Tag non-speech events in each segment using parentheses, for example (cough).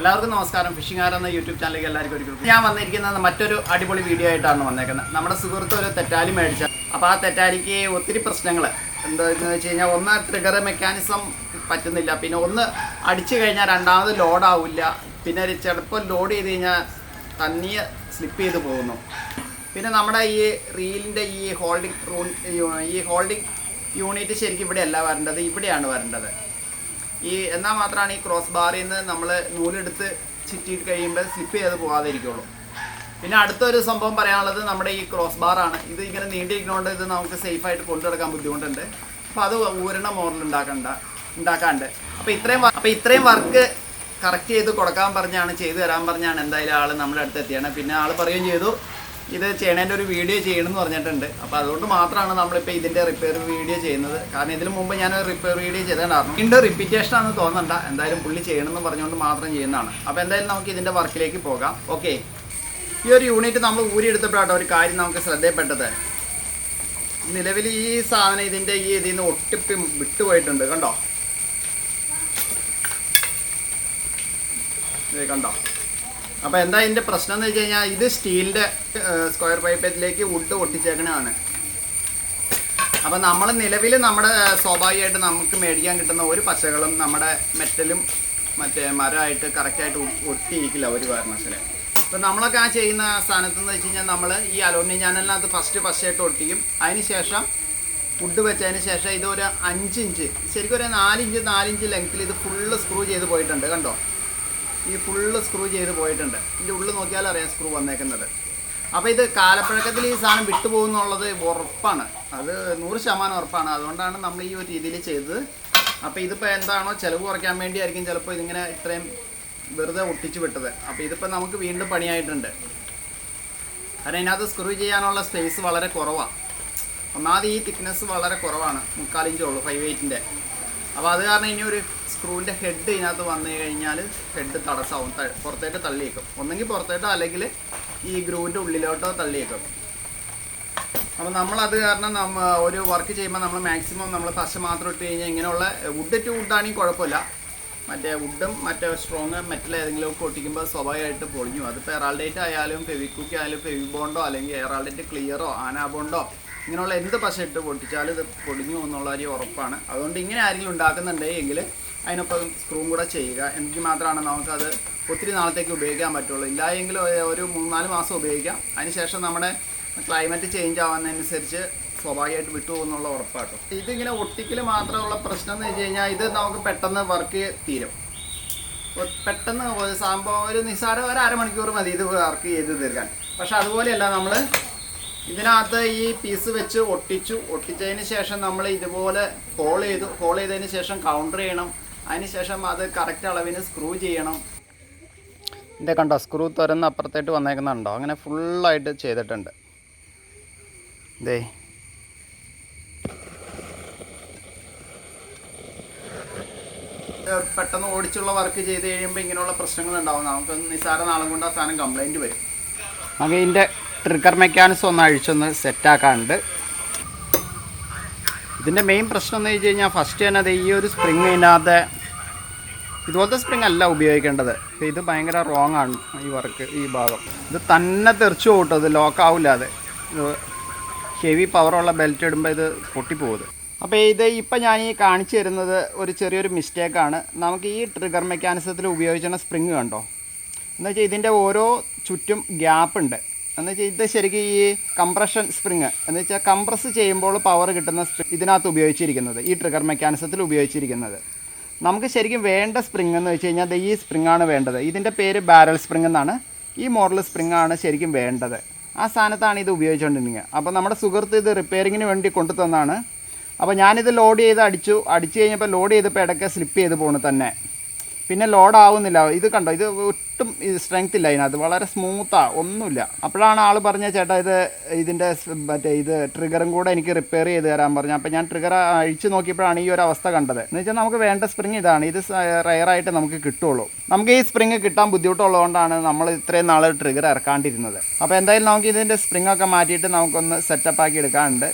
എല്ലാവർക്കും നമസ്കാരം. Phishing R എന്ന യൂട്യൂബ് ചാനലിലേക്ക് എല്ലാവർക്കും ഒരിക്കലും ഞാൻ വന്നിരിക്കുന്നത് മറ്റൊരു അടിപൊളി വീഡിയോ ആയിട്ടാണ് വന്നേക്കുന്നത്. നമ്മുടെ സുഹൃത്ത് ഒരു തെറ്റാലി മേടിച്ച അപ്പോൾ ആ തെറ്റാലിക്ക് ഒത്തിരി പ്രശ്നങ്ങൾ എന്താണെന്ന് വെച്ച് കഴിഞ്ഞാൽ ഒന്ന് ട്രിഗർ മെക്കാനിസം പറ്റുന്നില്ല. പിന്നെ ഒന്ന് അടിച്ചു കഴിഞ്ഞാൽ രണ്ടാമത് ലോഡാവില്ല പിന്നെ ചിലപ്പോൾ ലോഡ് ചെയ്ത് കഴിഞ്ഞാൽ തന്നിയെ സ്ലിപ്പ് ചെയ്ത് പോകുന്നു. പിന്നെ നമ്മുടെ ഈ റീലിന്റെ ഈ ഹോൾഡിംഗ് ഈ ഹോൾഡിംഗ് യൂണിറ്റ് ശരിക്കും ഇവിടെയല്ല വരേണ്ടത്. ഇവിടെയാണ് വരേണ്ടത്. ഈ എന്നാൽ മാത്രമാണ് ഈ ക്രോസ് ബാറിൽ നിന്ന് നമ്മൾ നൂലെടുത്ത് ചിറ്റി കഴിയുമ്പോൾ സ്ലിപ്പ് ചെയ്ത് പോകാതിരിക്കുള്ളൂ. പിന്നെ അടുത്തൊരു സംഭവം പറയാനുള്ളത് നമ്മുടെ ഈ ക്രോസ് ബാറാണ് ഇത് ഇങ്ങനെ നീണ്ടിരിക്കുന്നതുകൊണ്ട് ഇത് നമുക്ക് സേഫായിട്ട് കൊണ്ടു നടക്കാൻ ബുദ്ധിമുട്ടുണ്ട്. അപ്പോൾ അത് ഊരണ മോഡൽ ഉണ്ടാക്കണ്ട ഉണ്ടാക്കാണ്ട്. അപ്പോൾ ഇത്രയും അപ്പോൾ ഇത്രയും വർക്ക് കറക്റ്റ് ചെയ്ത് കൊടുക്കാൻ പറഞ്ഞാണ് ചെയ്തു തരാൻ പറഞ്ഞാണ് എന്തായാലും ആൾ നമ്മുടെ അടുത്ത് എത്തിയാണ് പിന്നെ ആൾ പറയുകയും ചെയ്തു ഇത് ചെയ്യണതിന്റെ ഒരു വീഡിയോ ചെയ്യണമെന്ന് പറഞ്ഞിട്ടുണ്ട്. അപ്പോൾ അതുകൊണ്ട് മാത്രമാണ് നമ്മളിപ്പോൾ ഇതിന്റെ റിപ്പയർ വീഡിയോ ചെയ്യുന്നത്. കാരണം ഇതിന് മുമ്പ് ഞാൻ റിപ്പയർ വീഡിയോ ചെയ്തിട്ടുണ്ടായിരുന്നു വീണ്ടും റിപ്പീറ്റേഷൻ ആണെന്ന് തോന്നണ്ട. എന്തായാലും പുള്ളി ചെയ്യണമെന്ന് പറഞ്ഞുകൊണ്ട് മാത്രം ചെയ്യുന്നതാണ്. അപ്പോൾ എന്തായാലും നമുക്ക് ഇതിന്റെ വർക്കിലേക്ക് പോകാം. ഓക്കെ ഈ ഒരു യൂണിറ്റ് നമ്മൾ ഊരിയെടുത്തപ്പോഴാട്ടോ ഒരു കാര്യം നമുക്ക് ശ്രദ്ധയപ്പെട്ടത്. നിലവിൽ ഈ സാധനം ഇതിന്റെ ഈ ഇതിൽ നിന്ന് ഒട്ടിപ്പി വിട്ടുപോയിട്ടുണ്ട്. കണ്ടോ? കണ്ടോ? അപ്പോൾ എന്താ ഇതിന്റെ പ്രശ്നം എന്ന് വെച്ച് കഴിഞ്ഞാൽ ഇത് സ്റ്റീലിന്റെ സ്ക്വയർ പൈപ്പറ്റിലേക്ക് വുഡ് ഒട്ടിച്ചേക്കണതാണ്. അപ്പോൾ നമ്മൾ നിലവിൽ നമ്മുടെ സ്വാഭാവികമായിട്ട് നമുക്ക് മേടിക്കാൻ കിട്ടുന്ന ഒരു പശകളും നമ്മുടെ മെറ്റലും മറ്റേ മരമായിട്ട് കറക്റ്റായിട്ട് ഒട്ടിയിരിക്കില്ല ഒരു കാരണവശാലും. അപ്പോൾ നമ്മളൊക്കെ ആ ചെയ്യുന്ന സ്ഥാനത്ത് എന്ന് വെച്ച് കഴിഞ്ഞാൽ നമ്മൾ ഈ അലോമിനിയം ചാനലിനകത്ത് ഫസ്റ്റ് പശയായിട്ട് ഒട്ടിക്കും. അതിന് ശേഷം ഫുഡ് വെച്ചതിന് ശേഷം ഇത് ഒരു അഞ്ച് ഇഞ്ച് ശരിക്കും ഒരു നാലിഞ്ച് നാലിഞ്ച് ലെങ്ത്തിൽ ഇത് ഫുള്ള് സ്ക്രൂ ചെയ്ത് പോയിട്ടുണ്ട് കണ്ടോ? ഈ ഫുള്ള് സ്ക്രൂ ചെയ്ത് പോയിട്ടുണ്ട്. ഇതിന്റെ ഉള്ളിൽ നോക്കിയാൽ അറിയാം സ്ക്രൂ വന്നേക്കുന്നത്. അപ്പോൾ ഇത് കാലപ്പഴക്കത്തിൽ ഈ സാധനം വിട്ടുപോകുന്നുള്ളത് ഉറപ്പാണ്. അത് നൂറ് ശതമാനം ഉറപ്പാണ്. അതുകൊണ്ടാണ് നമ്മൾ ഈ ഒരു രീതിയിൽ ചെയ്തത്. അപ്പോൾ ഇതിപ്പോൾ എന്താണോ ചിലവ് കുറയ്ക്കാൻ വേണ്ടിയായിരിക്കും ചിലപ്പോൾ ഇതിങ്ങനെ ഇത്രയും വെറുതെ ഒട്ടിച്ച് വിട്ടത്. അപ്പോൾ ഇതിപ്പോൾ നമുക്ക് വീണ്ടും പണിയായിട്ടുണ്ട്. കാരണം ഇതിനകത്ത് സ്ക്രൂ ചെയ്യാനുള്ള സ്പേസ് വളരെ കുറവാണ് ഒന്നാമത് ഈ തിക്നെസ് വളരെ കുറവാണ്. മുക്കാലിഞ്ചേ ഉള്ളൂ ഫൈവ് എയ്റ്റിന്റെ അപ്പോൾ അത് കാരണം ഇനി ഒരു സ്ക്രൂവിന്റെ ഹെഡ് ഇതിനകത്ത് വന്നു കഴിഞ്ഞാൽ ഹെഡ് തടസ്സമാവും പുറത്തേക്ക് തള്ളിയേക്കും. ഒന്നെങ്കിൽ പുറത്തേട്ടോ അല്ലെങ്കിൽ ഈ ഗ്രൂവിന്റെ ഉള്ളിലോട്ടോ തള്ളിയേക്കും. അപ്പോൾ നമ്മളത് കാരണം നമ്മ ഒരു വർക്ക് ചെയ്യുമ്പോൾ നമ്മൾ മാക്സിമം നമ്മൾ ഫസ്റ്റ് മാത്രം ഇട്ട് കഴിഞ്ഞാൽ ഇങ്ങനെയുള്ള വുഡ് ടു വുഡാണെങ്കിൽ കുഴപ്പമില്ല. മറ്റേ വുഡും മറ്റേ സ്ട്രോങ് മെറ്റൽ ഏതെങ്കിലും ഒക്കെ ഒട്ടിക്കുമ്പോൾ സ്വാഭാവികമായിട്ട് പൊളിഞ്ഞു. അതിപ്പോൾ എറാൾഡേറ്റ് ആയാലും ഫെവിക്കുക്കായാലും ആയാലും അല്ലെങ്കിൽ എറാൾഡേറ്റ് ക്ലിയറോ ആനാബോണ്ടോ ഇങ്ങനെയുള്ള എന്ത് പശ ഇട്ട് പൊട്ടിച്ചാലും ഇത് പൊടിഞ്ഞു എന്നുള്ള ഒരു ഉറപ്പാണ്. അതുകൊണ്ട് ഇങ്ങനെ ആരെങ്കിലും ഉണ്ടാക്കുന്നുണ്ടെങ്കിൽ അതിനൊപ്പം സ്ക്രൂം കൂടെ ചെയ്യുക. എങ്കിൽ മാത്രമാണ് നമുക്കത് ഒത്തിരി നാളത്തേക്ക് ഉപയോഗിക്കാൻ പറ്റുള്ളൂ. ഇല്ല എങ്കിൽ ഒരു മൂന്നാൽ മാസം ഉപയോഗിക്കാം. അതിനുശേഷം നമ്മുടെ ക്ലൈമറ്റ് ചേഞ്ച് ആവുന്നതനുസരിച്ച് സ്വാഭാവികമായിട്ട് വിട്ടുപോകുന്നുള്ള ഉറപ്പാട്ടോ. ഇതിങ്ങനെ ഒട്ടിക്കൽ മാത്രമുള്ള പ്രശ്നം എന്ന് വെച്ച് കഴിഞ്ഞാൽ ഇത് നമുക്ക് പെട്ടെന്ന് വർക്ക് തീരും. പെട്ടെന്ന് സംഭവം ഒരു നിസ്സാരം ഒരു അരമണിക്കൂർ മതി ഇത് വർക്ക് ചെയ്ത് തീർക്കാൻ. പക്ഷെ അതുപോലെയല്ല നമ്മൾ ഇതിനകത്ത് ഈ പീസ് വെച്ച് ഒട്ടിച്ചു. ഒട്ടിച്ചതിന് ശേഷം നമ്മൾ ഇതുപോലെ ഹോൾ ചെയ്തു. ഹോൾ ചെയ്തതിന് ശേഷം കൗണ്ടർ ചെയ്യണം. അതിന് ശേഷം അത് കറക്റ്റ് അളവിന് സ്ക്രൂ ചെയ്യണം. ഇതിന്റെ കണ്ടോ? സ്ക്രൂ തുറന്ന് അപ്പുറത്തേട്ട് വന്നേക്കുന്നുണ്ടോ? അങ്ങനെ ഫുള്ളായിട്ട് ചെയ്തിട്ടുണ്ട്. ദേ. പെട്ടെന്ന് ഓടിച്ചുള്ള വർക്ക് ചെയ്ത് കഴിയുമ്പോൾ ഇങ്ങനെയുള്ള പ്രശ്നങ്ങൾ ഉണ്ടാവും നമുക്ക് നിസ്സാര നാളും കൊണ്ട് ആ സാധനം കംപ്ലൈന്റ് വരും. നമുക്ക് ഇതിന്റെ ട്രിഗർ മെക്കാനിസം ഒന്ന് അഴിച്ചൊന്ന് സെറ്റാക്കാനുണ്ട് ഇതിന്റെ മെയിൻ പ്രശ്നം എന്ന് വെച്ച് കഴിഞ്ഞാൽ ഫസ്റ്റ് തന്നെ അത് ഈ ഒരു സ്പ്രിങ് ഇതിനകത്ത് ഇതുപോലത്തെ സ്പ്രിങ് അല്ല ഉപയോഗിക്കേണ്ടത്. ഇത് ഭയങ്കര റോങ് ആണ് ഈ വർക്ക് ഈ ഭാഗം. ഇത് തന്നെ തെറിച്ചു പോകട്ടോ ഇത് ലോക്ക് ആവില്ല അത്. ഹെവി പവറുള്ള ബെൽറ്റ് ഇടുമ്പോൾ ഇത് പൊട്ടിപ്പോകും. അപ്പോൾ ഇത് ഇപ്പം ഞാൻ ഈ കാണിച്ചു തരുന്നത് ഒരു ചെറിയൊരു മിസ്റ്റേക്കാണ് നമുക്ക് ഈ ട്രിഗർ മെക്കാനിസത്തിൽ ഉപയോഗിച്ചിരുന്ന സ്പ്രിങ് കണ്ടോ? എന്ന് വെച്ചാൽ ഇതിന്റെ ഓരോ ചുറ്റും ഗ്യാപ്പ് ഉണ്ട്. എന്ന് വെച്ചാൽ ഇത് ശരിക്കും ഈ കംപ്രഷൻ സ്പ്രിങ് എന്ന് വെച്ചാൽ കംപ്രസ് ചെയ്യുമ്പോൾ പവർ കിട്ടുന്ന സ്പ്രിങ് ഇതിനകത്ത് ഉപയോഗിച്ചിരിക്കുന്നത് ഈ ട്രിഗർ മെക്കാനിസത്തിൽ ഉപയോഗിച്ചിരിക്കുന്നത്. നമുക്ക് ശരിക്കും വേണ്ട സ്പ്രിങ് എന്ന് വെച്ച് കഴിഞ്ഞാൽ ഈ സ്പ്രിങ് ആണ് വേണ്ടത്. ഇതിന്റെ പേര് ബാരൽ സ്പ്രിങ് എന്നാണ്. ഈ മോഡൽ സ്പ്രിങ് ആണ് ശരിക്കും വേണ്ടത്. ആ സ്ഥാനത്താണ് ഇത് ഉപയോഗിച്ചുകൊണ്ടിരുന്നത് അപ്പോൾ നമ്മുടെ സുഹൃത്ത് ഇത് റിപ്പയറിങ്ങിന് വേണ്ടി കൊണ്ടു തന്നാണ് അപ്പോൾ ഞാനിത് ലോഡ് ചെയ്ത് അടിച്ചു. അടിച്ചു കഴിഞ്ഞപ്പോൾ ലോഡ് ചെയ്തപ്പോൾ ഇടയ്ക്ക് സ്ലിപ്പ് ചെയ്ത് പോണു തന്നെ. പിന്നെ ലോഡ് ആവുന്നില്ല ഇത് കണ്ടോ? ഇത് ഒട്ടും സ്ട്രെങ്ത് ഇല്ല അതിനകത്ത് വളരെ സ്മൂത്താ ഒന്നുമില്ല. അപ്പോഴാണ് ആൾ പറഞ്ഞ ചേട്ടാ ഇത് ഇതിന്റെ മറ്റേ ഇത് ട്രിഗറും കൂടെ എനിക്ക് റിപ്പയർ ചെയ്ത് തരാൻ പറഞ്ഞു. അപ്പോൾ ഞാൻ ട്രിഗർ അഴിച്ചു നോക്കിയപ്പോഴാണ് ഈ ഒരു അവസ്ഥ കണ്ടത്. എന്ന് വെച്ചാൽ നമുക്ക് വേണ്ട സ്പ്രിങ് ഇതാണ്. ഇത് റയറായിട്ട് നമുക്ക് കിട്ടുള്ളൂ. നമുക്ക് ഈ സ്പ്രിങ് കിട്ടാൻ ബുദ്ധിമുട്ടുള്ളതുകൊണ്ടാണ് നമ്മൾ ഇത്രയും നാൾ ട്രിഗർ ഇറക്കാണ്ടിരുന്നത്. അപ്പോൾ എന്തായാലും നമുക്ക് ഇതിന്റെ സ്പ്രിങ്ങൊക്കെ മാറ്റിയിട്ട് നമുക്കൊന്ന് സെറ്റപ്പ് ആക്കി എടുക്കാനുണ്ട്.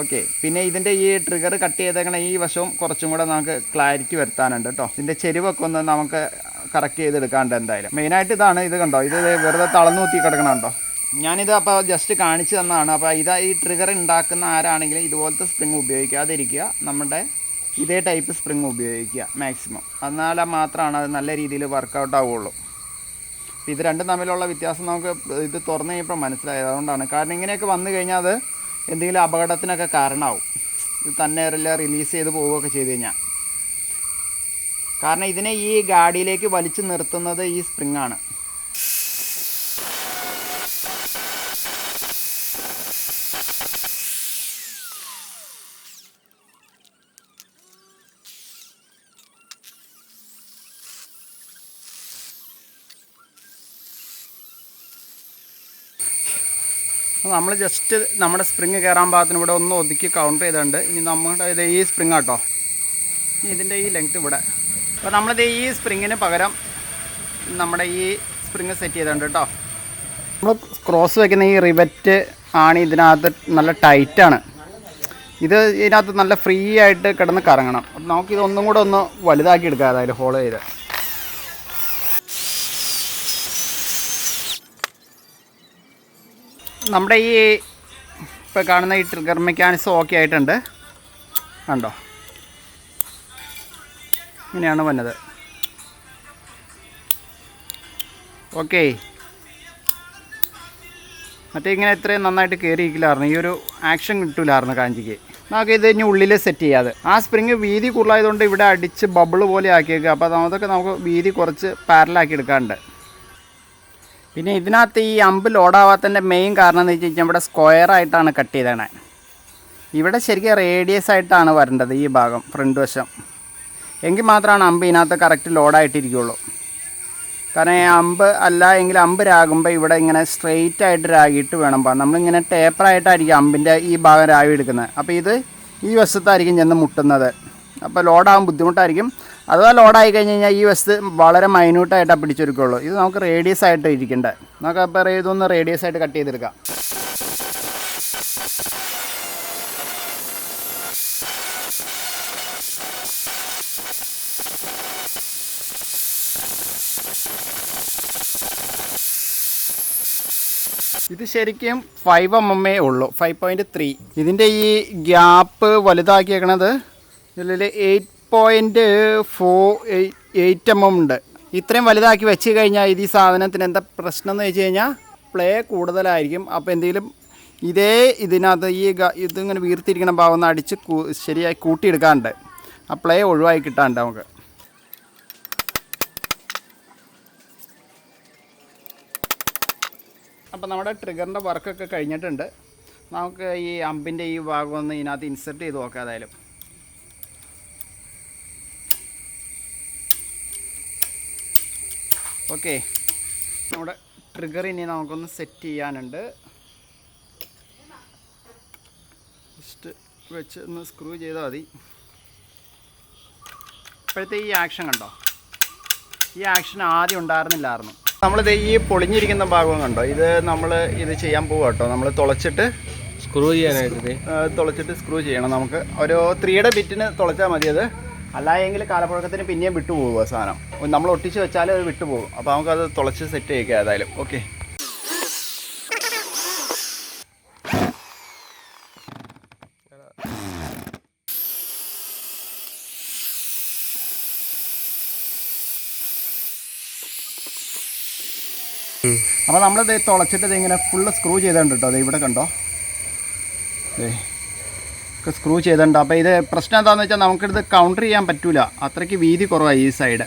ഓക്കെ പിന്നെ ഇതിന്റെ ഈ ട്രിഗർ കട്ട് ചെയ്തേക്കണ ഈ വശവും കുറച്ചും കൂടെ നമുക്ക് ക്ലാരിറ്റി വരുത്താനുണ്ട് കേട്ടോ ഇതിന്റെ ചെരുവൊക്കെ ഒന്ന് നമുക്ക് കറക്റ്റ് ചെയ്തെടുക്കാണ്ട് എന്തായാലും. മെയിനായിട്ട് ഇതാണ് ഇത് കണ്ടോ? ഇത് വെറുതെ തളർന്നു കിടക്കണുണ്ടോ ഞാനിത് അപ്പോൾ ജസ്റ്റ് കാണിച്ചു തന്നതാണ് അപ്പോൾ ഇതാ ഈ ട്രിഗർ ഉണ്ടാക്കുന്ന ആരാണെങ്കിലും ഇതുപോലത്തെ സ്പ്രിങ് ഉപയോഗിക്കാതിരിക്കുക. നമ്മുടെ ഇതേ ടൈപ്പ് സ്പ്രിങ് ഉപയോഗിക്കുക മാക്സിമം എന്നാൽ മാത്രമാണ് അത് നല്ല രീതിയിൽ വർക്കൗട്ട് ആവുള്ളൂ. ഇത് രണ്ടും തമ്മിലുള്ള വ്യത്യാസം നമുക്ക് ഇത് തുറന്നു കഴിയുമ്പോൾ മനസ്സിലായത് അതുകൊണ്ടാണ്. കാരണം ഇങ്ങനെയൊക്കെ വന്നു കഴിഞ്ഞാൽ അത് എന്തെങ്കിലും അപകടത്തിനൊക്കെ കാരണമാവും ഇത് തന്നെ റിലീസ് ചെയ്ത് പോവുകയൊക്കെ ചെയ്ത് കഴിഞ്ഞാൽ കാരണം ഇതിനെ ഈ ഗാഡിയിലേക്ക് വലിച്ചു നിർത്തുന്നത് ഈ സ്പ്രിങ് നമ്മൾ ജസ്റ്റ് നമ്മുടെ സ്പ്രിങ് കയറാൻ പാകത്തിന് ഇവിടെ ഒന്ന് ഒതുക്കി കൗണ്ടർ ചെയ്തിട്ടുണ്ട്. ഇനി നമ്മുടെ ഇത് ഈ സ്പ്രിങ് ആട്ടോ. ഇതിന്റെ ഈ ലെങ്ത് ഇവിടെ. അപ്പോൾ നമ്മളിത് ഈ സ്പ്രിങ്ങിന് പകരം നമ്മുടെ ഈ സ്പ്രിങ് സെറ്റ് ചെയ്തിട്ടുണ്ട് കേട്ടോ നമ്മൾ ക്രോസ് വെക്കുന്ന ഈ റിവറ്റ് ആണ് ഇതിനകത്ത് നല്ല ടൈറ്റാണ് ഇത് ഇതിനകത്ത് നല്ല ഫ്രീ ആയിട്ട് കിടന്ന് കറങ്ങണം. അപ്പം നമുക്കിതൊന്നും കൂടെ ഒന്ന് വലുതാക്കി എടുക്കാം അതായത് ഹോൾ ചെയ്ത്. നമ്മുടെ ഈ ഇപ്പോൾ കാണുന്ന ഈ ട്രിഗർ മെക്കാനിസം ഓക്കെ ആയിട്ടുണ്ട്. കണ്ടോ? ഇങ്ങനെയാണ് വന്നത്. ഓക്കെ. മറ്റേ ഇങ്ങനെ ഇത്രയും നന്നായിട്ട് കയറിയിരിക്കില്ലായിരുന്നു ഈ ഒരു ആക്ഷൻ കിട്ടില്ലായിരുന്നു കാഞ്ചിക്ക്. നമുക്ക് ഇത് ഇനി ഉള്ളിൽ സെറ്റ് ചെയ്യാതെ ആ സ്പ്രിങ് വീതി കൂടുതലായതുകൊണ്ട് ഇവിടെ അടിച്ച് ബബിൾ പോലെ ആക്കിയേക്കുക അപ്പോൾ അതൊക്കെ നമുക്ക് വീതി കുറച്ച് പാരലാക്കി എടുക്കാറുണ്ട് പിന്നെ ഇതിനകത്ത് ഈ അമ്പ് ലോഡാവാത്തതിന്റെ മെയിൻ കാരണം എന്ന് വെച്ച് കഴിഞ്ഞാൽ ഇവിടെ സ്ക്വയർ ആയിട്ടാണ് കട്ട് ചെയ്തേണേ ഇവിടെ ശരിക്കും റേഡിയസ് ആയിട്ടാണ് വരേണ്ടത് ഈ ഭാഗം ഫ്രണ്ട് വശം. എങ്കിൽ മാത്രമാണ് അമ്പ് ഇതിനകത്ത് കറക്റ്റ് ലോഡായിട്ടിരിക്കുള്ളൂ കാരണം അമ്പ് അല്ല എങ്കിൽ അമ്പ് രാകുമ്പോൾ ഇവിടെ ഇങ്ങനെ സ്ട്രെയിറ്റ് ആയിട്ട് രാഗിയിട്ട് വേണം പോകാൻ. നമ്മളിങ്ങനെ ടേപ്പറായിട്ടായിരിക്കും അമ്പിന്റെ ഈ ഭാഗം രാവി എടുക്കുന്നത്. അപ്പോൾ ഇത് ഈ വശത്തായിരിക്കും ചെന്ന് മുട്ടുന്നത്. അപ്പോൾ ലോഡാകാൻ ബുദ്ധിമുട്ടായിരിക്കും. അഥവാ ലോഡായി കഴിഞ്ഞ് കഴിഞ്ഞാൽ ഈ വസ്തു വളരെ മൈന്യൂട്ടായിട്ടാണ് പിടിച്ചെടുക്കുള്ളൂ ഇത് നമുക്ക് റേഡിയസ് ആയിട്ട് ഇരിക്കണ്ടേ. നമുക്ക് അപ്പോൾ ഇതൊന്ന് റേഡിയസ് ആയിട്ട് കട്ട് ചെയ്തെടുക്കാം. ഇത് ശരിക്കും ഫൈവ് എം എം എ ഉള്ളൂ. ഫൈവ് പോയിന്റ് ത്രീ ഇതിന്റെ ഈ ഗ്യാപ്പ് വലുതാക്കിയേക്കണത് ഇതിൽ eight point four eight M M ഉണ്ട്. ഇത്രയും വലുതാക്കി വെച്ച് കഴിഞ്ഞാൽ ഇത് ഈ സാധനത്തിന് എന്താ പ്രശ്നം എന്ന് വെച്ച് കഴിഞ്ഞാൽ പ്ലേ കൂടുതലായിരിക്കും. അപ്പോൾ എന്തെങ്കിലും ഇതേ ഇതിനകത്ത് ഈ ഇതിങ്ങനെ വീർത്തിരിക്കണ ഭാഗം ഒന്ന് അടിച്ച് ശരിയായി കൂട്ടിയെടുക്കാണ്ട് ആ പ്ലേ ഒഴിവായി കിട്ടാണ്ട് നമുക്ക്. അപ്പോൾ നമ്മുടെ ട്രിഗറിന്റെ വർക്കൊക്കെ കഴിഞ്ഞിട്ടുണ്ട്. നമുക്ക് ഈ അമ്പിന്റെ ഈ ഭാഗം ഒന്ന് ഇതിനകത്ത് ഇൻസെർട്ട് ചെയ്ത് നോക്കാം ഏതായാലും. ഓക്കെ. നമ്മുടെ ട്രിഗർ ഇനി നമുക്കൊന്ന് സെറ്റ് ചെയ്യാനുണ്ട്. ജസ്റ്റ് വെച്ച് ഒന്ന് സ്ക്രൂ ചെയ്താൽ മതി. ഇപ്പോഴത്തെ ഈ ആക്ഷൻ കണ്ടോ? ഈ ആക്ഷൻ ആദ്യം ഉണ്ടായിരുന്നില്ലായിരുന്നു. നമ്മളിത് ഈ പൊളിഞ്ഞിരിക്കുന്ന ഭാഗം കണ്ടോ? ഇത് നമ്മൾ ഇത് ചെയ്യാൻ പോവുക കേട്ടോ. നമ്മൾ തുളച്ചിട്ട് സ്ക്രൂ ചെയ്യാനായിട്ട് തുളച്ചിട്ട് സ്ക്രൂ ചെയ്യണം നമുക്ക്. ഒരു ത്രീയുടെ ബിറ്റിന് തുളച്ചാൽ മതി അത്. അല്ലായെങ്കിൽ കാലപ്പഴക്കത്തിന് പിന്നെയും വിട്ടുപോകും സാധനം. നമ്മൾ ഒട്ടിച്ച് വെച്ചാൽ അത് വിട്ടുപോകും. അപ്പോൾ നമുക്കത് തുളച്ച് സെറ്റ് ചെയ്യിക്കാം ഏതായാലും. ഓക്കെ അപ്പോൾ നമ്മളിത് തുളച്ചിട്ട് ഇതിങ്ങനെ ഫുള്ള് സ്ക്രൂ ചെയ്തിട്ടുണ്ട് കേട്ടോ അത് ഇവിടെ കണ്ടോ? ഒക്കെ സ്ക്രൂ ചെയ്തിട്ടുണ്ട്. അപ്പോൾ ഇത് പ്രശ്നം എന്താണെന്ന് വെച്ചാൽ നമുക്കിത് കൗണ്ടർ ചെയ്യാൻ പറ്റില്ല അത്രയ്ക്ക് വീതി കുറവാണ് ഈ സൈഡ്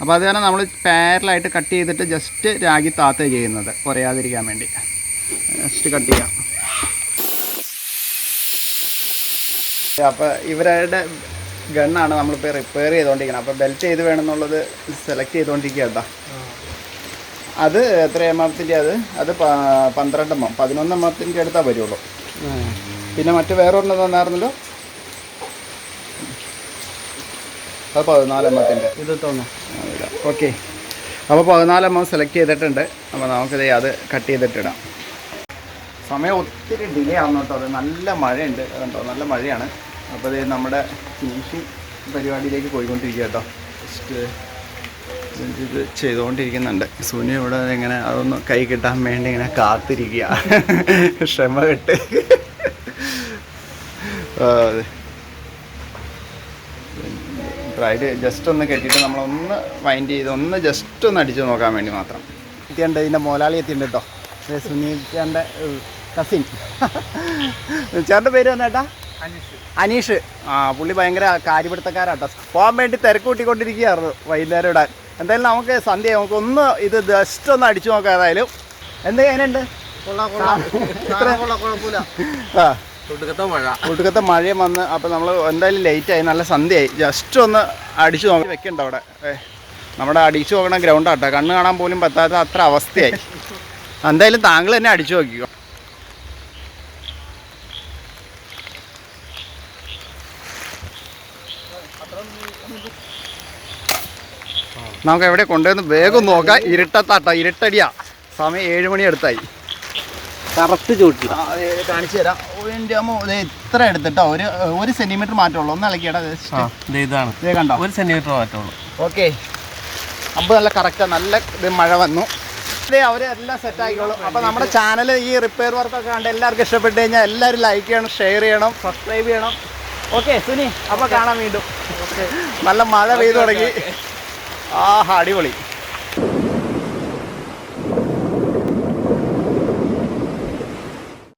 അപ്പോൾ അത് കാരണം നമ്മൾ പാരലായിട്ട് കട്ട് ചെയ്തിട്ട് ജസ്റ്റ് രാഗി താത്ത ചെയ്യുന്നത്. കുറയാതിരിക്കാൻ വേണ്ടി. ജസ്റ്റ് കട്ട് ചെയ്യാം. അപ്പോൾ ഇവരുടെ ഗണ്ണാണ് നമ്മളിപ്പോൾ റിപ്പയർ ചെയ്തുകൊണ്ടിരിക്കുന്നത് അപ്പോൾ ബെൽറ്റ് ചെയ്ത് വേണമെന്നുള്ളത് സെലക്ട് ചെയ്തുകൊണ്ടിരിക്കുക അത് എത്ര എം എത്തിന്റെ അത്? അത് പന്ത്രണ്ട് എം എം പതിനൊന്ന് എം അടുത്താൽ വരുള്ളൂ. പിന്നെ മറ്റു വേറെ ഒരെണ്ണം തന്നായിരുന്നല്ലോ? അത് പതിനാലെണ്ണത്തിന്റെ ഇത് തോന്നുന്നു. ഓക്കെ. അപ്പോൾ പതിനാലെണ്ണം സെലക്ട് ചെയ്തിട്ടുണ്ട്. അപ്പോൾ നമുക്കിത് അത് കട്ട് ചെയ്തിട്ടിടാം. സമയം ഒത്തിരി ഡിലേ ആവുന്നു കേട്ടോ. അത് നല്ല മഴയുണ്ട്. അതുണ്ടോ നല്ല മഴയാണ്. അപ്പോൾ ഇത് നമ്മുടെ ഫിനിഷിങ് പരിപാടിയിലേക്ക് പോയിക്കൊണ്ടിരിക്കുക കേട്ടോ. ജസ്റ്റ് ഇത് ചെയ്തുകൊണ്ടിരിക്കുന്നുണ്ട്. സുനി ഇവിടെ ഇങ്ങനെ അതൊന്ന് കൈ കിട്ടാൻ വേണ്ടി ഇങ്ങനെ കാത്തിരിക്കുക. (laughs) ക്ഷമ കെട്ട്. ബ്രൈഡ് ജസ്റ്റ് ഒന്ന് കെട്ടിയിട്ട് നമ്മളൊന്ന് വൈൻഡ് ചെയ്ത് ഒന്ന് ജസ്റ്റ് ഒന്ന് അടിച്ചു നോക്കാൻ വേണ്ടി മാത്രം. എത്തിയുണ്ട് ഇതിന്റെ മോലാളി എത്തിയുണ്ട് കേട്ടോ സുനീറ്റന്റെ കസിൻ ചേട്ടന്റെ പേര് വന്നേട്ടാ അനീഷ്. ആ പുള്ളി ഭയങ്കര കാര്യപിടുത്തക്കാരാട്ടോ പോകാൻ വേണ്ടി തിരക്ക് കൂട്ടിക്കൊണ്ടിരിക്കുകയായിരുന്നു വൈകുന്നേരം ഇടാൻ. എന്തായാലും നമുക്ക് സന്ധ്യ നമുക്ക് ഒന്ന് ഇത് ജസ്റ്റ് ഒന്ന് അടിച്ചു നോക്കാം ഏതായാലും. എന്ത് കഴിഞ്ഞുണ്ട് ആ. ഒടുക്കത്തെ മഴയും വന്ന് അപ്പോൾ നമ്മൾ എന്തായാലും ലേറ്റായി നല്ല സന്ധ്യയായി. ജസ്റ്റ് ഒന്ന് അടിച്ചു നോക്കി വെക്കണ്ട അവിടെ. നമ്മുടെ അടിച്ചു നോക്കണ ഗ്രൗണ്ടാട്ടോ കണ്ണ് കാണാൻ പോലും പറ്റാത്ത അത്ര അവസ്ഥയായി. എന്തായാലും താങ്കൾ തന്നെ അടിച്ചു നോക്കിക്കോ. നമുക്ക് എവിടെ കൊണ്ടുവന്ന് വേഗം നോക്കാം. ഇരുട്ടത്താട്ട ഇരുട്ടടിയാ. സമയം ഏഴ് മണി അടുത്തായി. കറക്റ്റ് ചോട്ടി ആ, ദേ കാണിച്ചു തരാം. എന്റെ അമ്മോ ഇത്ര എടുത്തിട്ടോ? ഒരു ഒരു സെന്റിമീറ്റർ മാറ്റമുള്ളൂ. ഒന്ന് ഇളക്കിയടാ ഇതാണ്. ഇതേ കണ്ടോ? ഒരു സെന്റിമീറ്റർ മാറ്റമുള്ളൂ. ഓക്കെ. അമ്പ് നല്ല കറക്റ്റാണ് നല്ല ഇത് മഴ വന്നു. ഇതേ അവർ എല്ലാം സെറ്റ് ആയിക്കോളും. അപ്പോൾ നമ്മുടെ ചാനൽ ഈ റിപ്പയർ വർക്കൊക്കെ കണ്ട് എല്ലാവർക്കും ഇഷ്ടപ്പെട്ട് കഴിഞ്ഞാൽ എല്ലാവരും ലൈക്ക് ചെയ്യണം ഷെയർ ചെയ്യണം സബ്സ്ക്രൈബ് ചെയ്യണം. ഓക്കെ സുനി അപ്പോൾ കാണാം വീണ്ടും. നല്ല മഴ പെയ്തു തുടങ്ങി. ആ അടിപൊളി.